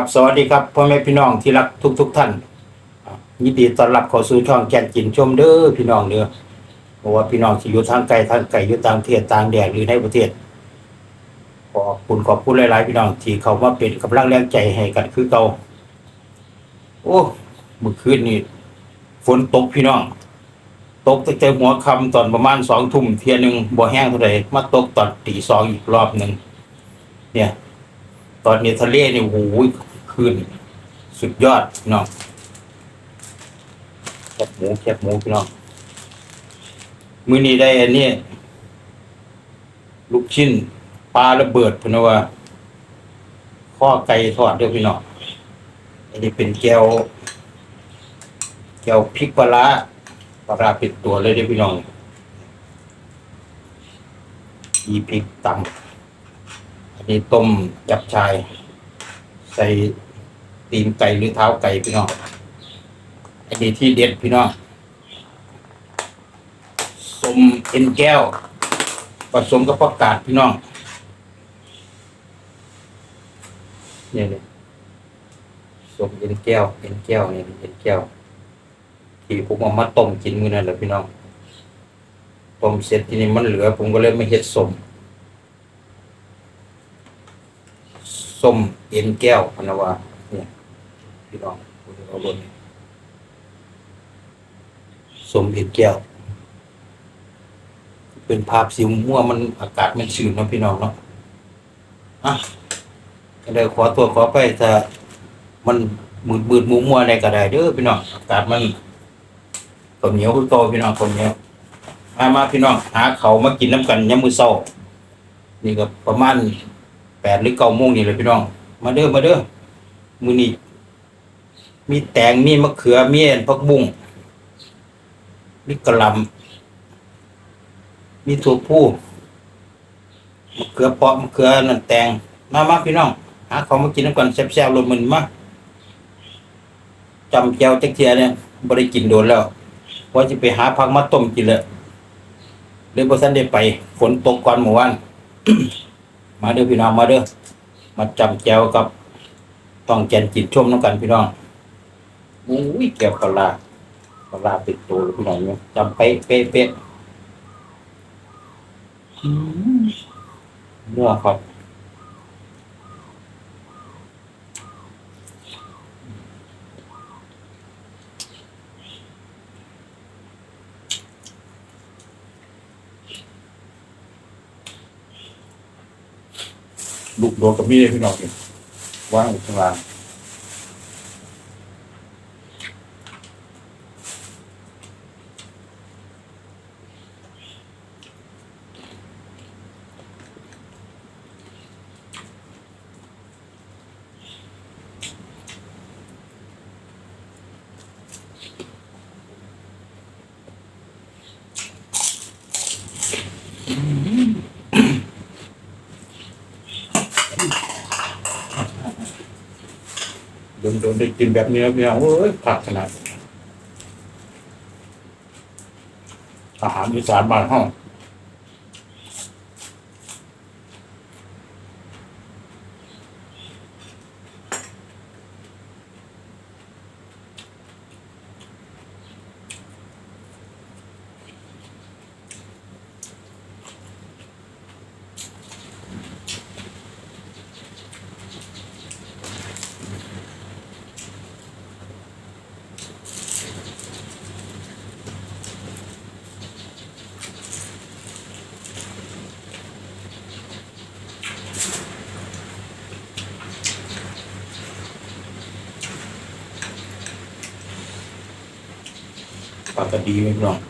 กราบสวัสดีครับพ่อแม่พี่น้องที่รักทุกทุกๆท่านยินดีต้อนรับเข้าสู่ช่องแกนกินชมเด้อพี่น้องเด้อเพราะว่าพี่น้องที่อยู่ทางไกลทางไกลอยู่ต่างประเทศต่างแดนหรือในประเทศขอบคุณขอบคุณหลายๆพี่น้องที่เขามาเป็นกำลังแรงใจให้กันคือเก่าโอ้เมื่อคืนนี่ฝนตกพี่น้อง ตกตั้งแต่หัวค่ำตอนประมาณสองทุ่มเทียหนึ่งบ่แห้งเท่าไหร่มาตกตอนตีสองอีกรอบหนึ่งเนี่ยตอนนี้ทะเลนี่โอ้โห ขึ้น สุดยอดพี่น้องแคบหมูแคบหมูพี่น้องมื้อนี้ได้อันนี้ลูกชิ้นปลาระเบิดพนว่าข้อไก่ทอดเด้อพี่น้องอันนี้เป็นแก้วแก้วพริกปลาปลาเป็ดตัวเลยเด้อพี่น้องอีพริกตำอันนี้ต้มยับชาย ใส่ ตีนไก่หรือเท้าไก่พี่น้องอันนี้ที่เด็ดพี่น้องสมเอ็นแก้ว ผสมกับผักกาดพี่น้องเนี่ยเลยสมเอ็นแก้วเอ็นแก้วเนี่ยเอ็นแก้ว ที่ผมเอามาต้มกินมื้อนั้นแหละพี่น้องต้มเสร็จทีนี้มันเหลือ ผมก็เลยไม่เฮ็ดสมส้มเอ็นแก้วพนวาเนี่ย พี่น้องคุณเอาบนสมเอ็นแก้ว เป็นภาพสีม่วงมันอากาศมันชื้นนะพี่น้องเนาะอะก็เลยขอตัวขอไปถ้ามันมืดมืดมัวมัวอะไรก็ได้เด้อพี่น้องอากาศมันข้าวเหนียวคือเก่าพี่น้องข้าวเหนียวมามาพี่น้องหาเขามากินน้ำกันยามมือเช้านี่ก็ประมาณแปดหรือเก้าโมงนี่เลยพี่น้อง มาเด้อมาเด้อมือนี้ มีแตงมีมะเขือมีผักบุ้งมีกระลำมีถั่วพูมะเขือเปาะมะเขือนั่นแตงมามาพี่น้องหาของมากินน้ำกันแซ่บๆรสมันมาจำแจวจักเทียเนี่ยบ่ได้กินโดนแล้วว่าจะไปหาผักมาต้มกินเลยเลยบ่ทันได้ไป ฝนตกก่อนหมู่วันมาเด้อพี่น้องมาเด้อมาจำแจวกับต้องแกนจิตชมน้ำกันพี่น้อง อุ้ยแก้วปลาร้าปลาร้าปิดตัวเลยพี่น้องเนี่ยจำเป๊ะเป๊ะเป๊ะอืมนัวครับลูกโดนกับมีเลยพี่น้องเนี่ยว่างอยู่ข้าง นโดนได้กินแบบเนี้แล้วพี่น้อเอ้ยผักขนาดอาหารอีสานบ้านห้อง ปา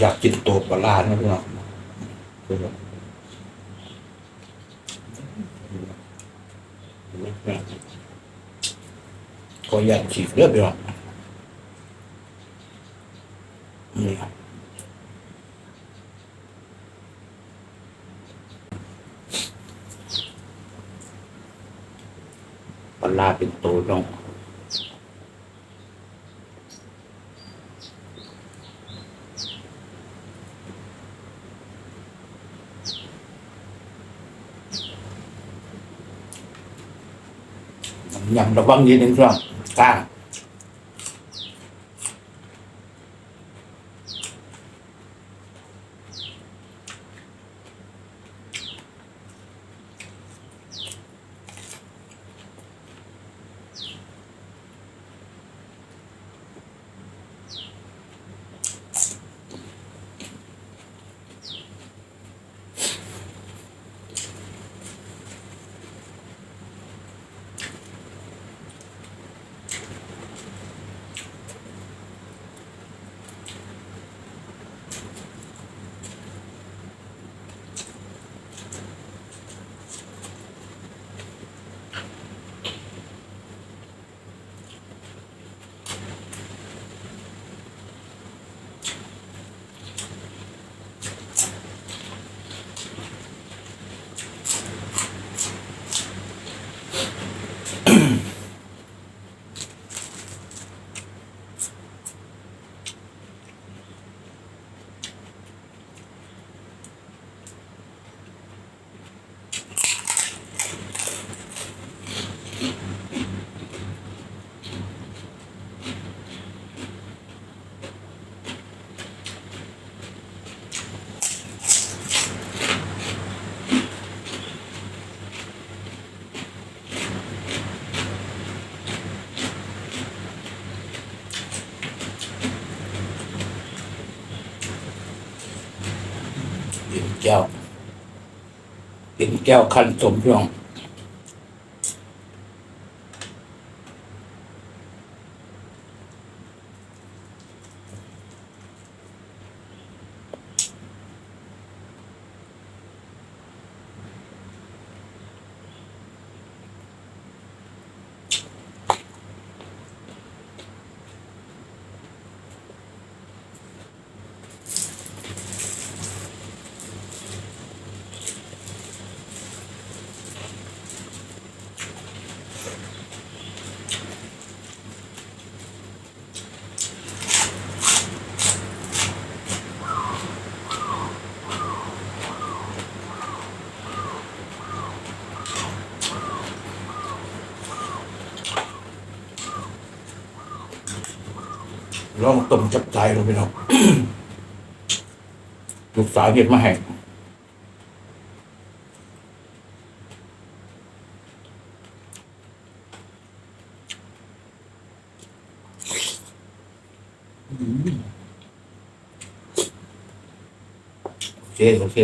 อยากกินตัวปลาร้านะพี่น้องก็อยากฉีกเลือดพี่น้องนี่ครัปลาเป็นตัวน้อง ยำระวังนิ เป็นแก้วคันสมพี่น้อง ล องต้มจับใจลงไปเนาะลูกสาวเห็นมาให้อืมโอเคโอเค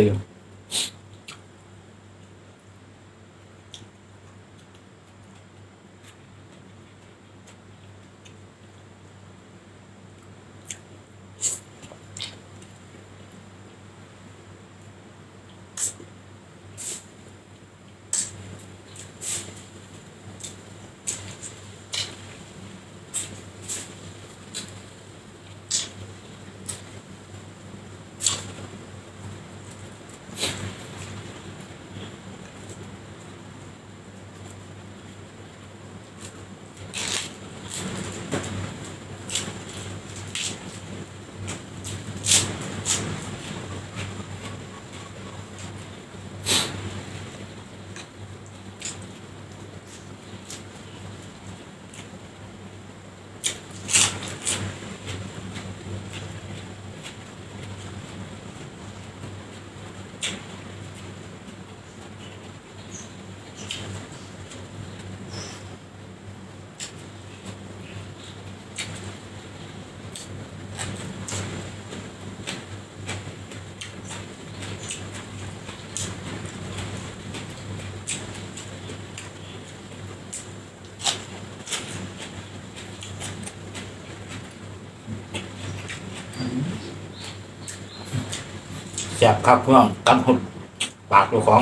บครับเพื่อนกันหุดปากตัวของ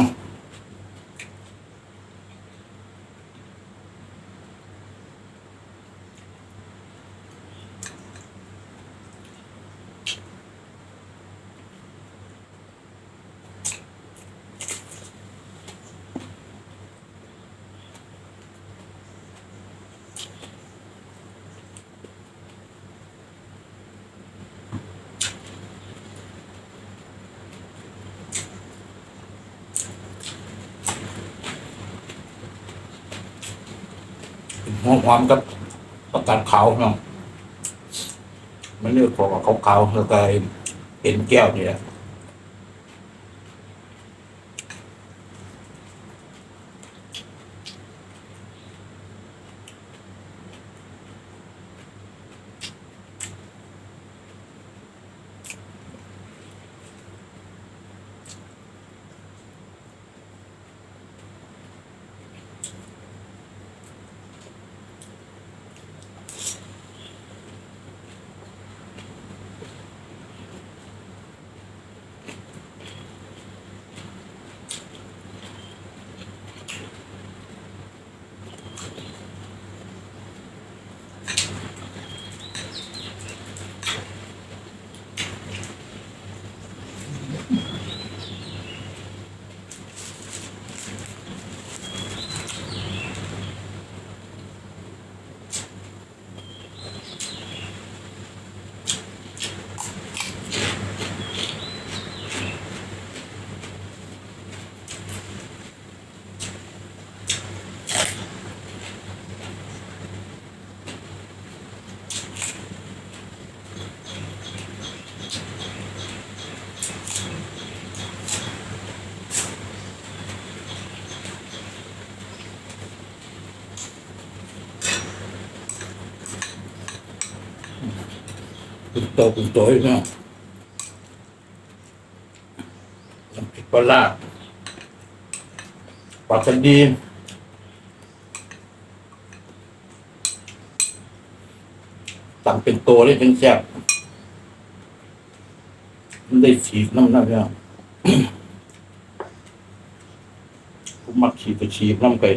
หอมหอมๆกับประกาศขาวเนาะมันเลือกขอกับขาวๆแล้วก็เห็นแก้วนี่แหละ ตคุณตอีกเนาะน้ำพริกปลาปลาคันดีตำเป็นตัวเลยเป็นแซ่บมันได้ฉีกน้ำหน้าเนี่ยผมมักฉีกก็ฉีกน้ำไก่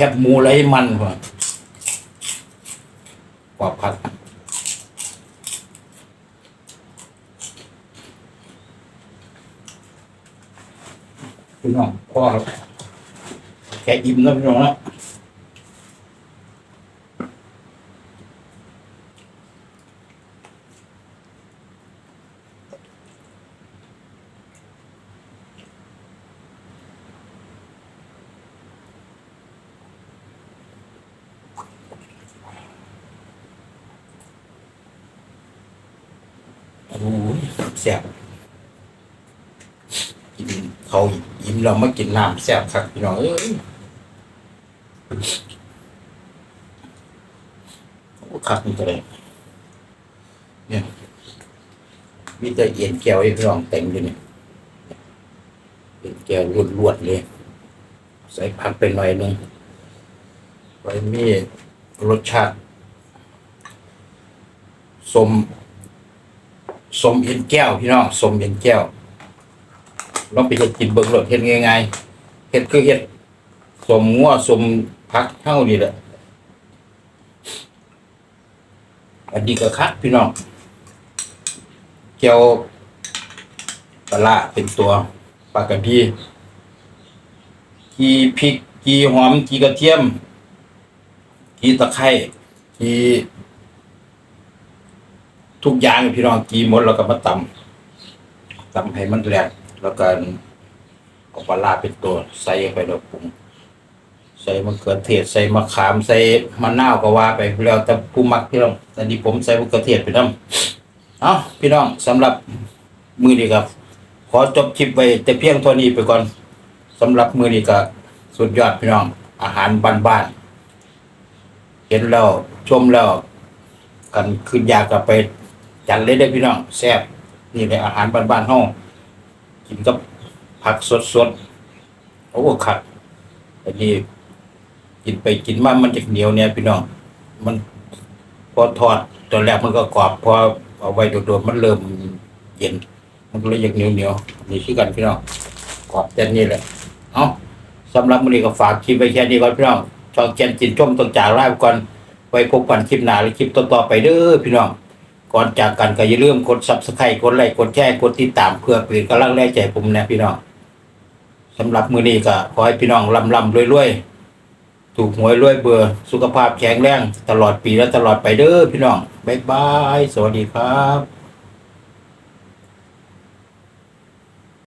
แคบหมูไรมันกว่ากว่าผัดพี่น้องพ่อแค่อิ่มแล้วพี่น้องนะ โอ้ย แซ่บกินเขายิ้มเรามากินน้ำแซ่บครับพี่น้องเอ้ยโอ้คักนี่ก็เลยเนี่ย มีแต่เอ็นแก้วไอ้พี่น้องเต็มอยู่เนี่ยเอ็นแก้วรวดๆเลย ใส่ผักไปหน่อยหนึงไว้มีรสชาติสม สมเอ็นแก้วพี่น้องสมเอ็นแก้วลองไปเฮ็ดกินเบิ่งรสเฮ็ดง่ายๆเฮ็ดคือเฮ็ดสมงัวสมผักเท่านี่แหละอันนี้ก็คักพี่น้องแก้วปลาร้าเป็นตัวปลากระดีกีพริกกีหอมกีกระเทียมกีตะไคร้กี ทุกอย่างพี่น้องกีหมดแล้วก็มาตำตำให้มันแหลกแล้วก็เอาปลาร้าเป็นตัวใส่ไปแล้วปรุงใส่มะเขือเทศใส่มะขามใส่มะนาวก็ว่าไปแล้วแต่ผู้มักพี่น้องแต่นี่ผมใส่มะเขือเทศไปนํเอาพี่น้องสำหรับมือนี้ครับ ขอจบคลิปไว้แต่เพียงเท่านี้ไปก่อนสำหรับมือนี้ก็สุดยอดพี่น้อง อาหารบ้านๆเห็นแล้วชมแล้วกันขึ้นยากกลับไป จันเลยได้พี่น้องแซ่บนี่เลยอาหารบ้านๆห้องกินกับผักสดๆโอ้ขัดอันนี้กินไปกินมามันจะเหนียวเนี่ยพี่น้องมันพอทอดตอนแรกมันก็กรอบพอเอาไว้โดดๆมันเริ่มเย็น มันก็เลยยากเหนียวเหนียวๆนี่คือกันพี่น้องกรอบแต่นี้แหละเอาสำหรับมื้อนี้ก็ฝากคลิปไว้แค่นี้ก่อนพี่น้องช่องแกนจินชมต้องจากลาไปก่อนไว้พบกันคลิปหน้าหรือคลิปต่อๆไปเด้อพี่น้อง ก่อนจากกันก็อย่าลืมกดซับสไครต์กดไลค์กดแชร์กดติดตามเพื่อเป็นกำลังแรงใจผมนะพี่น้องสำหรับมือนี้ก็ขอให้พี่น้องลำลำรวยรวยถูกหวยรวยเบื่อสุขภาพแข็งแรง ตลอดปีและตลอดไปเด้อพี่น้องบ๊ายบาย สวัสดีครับ